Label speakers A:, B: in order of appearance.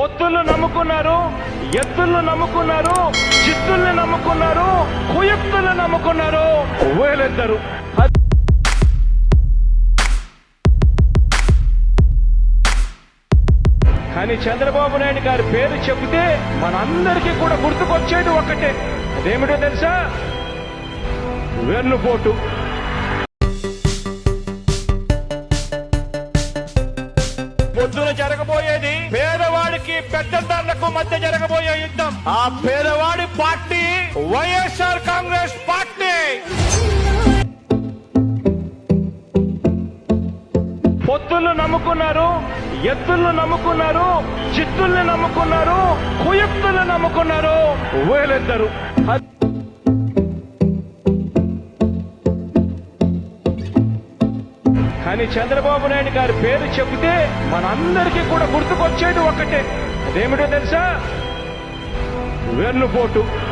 A: పొత్తులు నమ్ముకున్నారు ఎత్తులు నమ్ముకున్నారు చిత్తుల్ని నమ్ముకున్నారు కుయుక్తులు నమ్ముకున్నారు. వేలెద్దరు కానీ చంద్రబాబు నాయుడు గారి పేరు చెబితే మనందరికీ కూడా గుర్తుకొచ్చేది ఒకటే అదేమిటో తెలుసా? వెన్నుపోటు. పొద్దున జరగబోయేది పేదవాడికి పెద్దదారులకు మధ్య జరగబోయే యుద్ధం. ఆ పేదవాడి పార్టీ వైఎస్ఆర్ కాంగ్రెస్ పార్టీ. పొత్తులు నమ్ముకున్నారు ఎత్తులు నమ్ముకున్నారు చిత్తుల్ని నమ్ముకున్నారు కుయుక్తులు నమ్ముకున్నారు వేలెద్దరు కానీ చంద్రబాబు నాయుడు గారి పేరు చెబితే మనందరికీ కూడా గుర్తుకొచ్చేది ఒక్కటే. అదేమిటో తెలుసా? వెన్నుపోటు.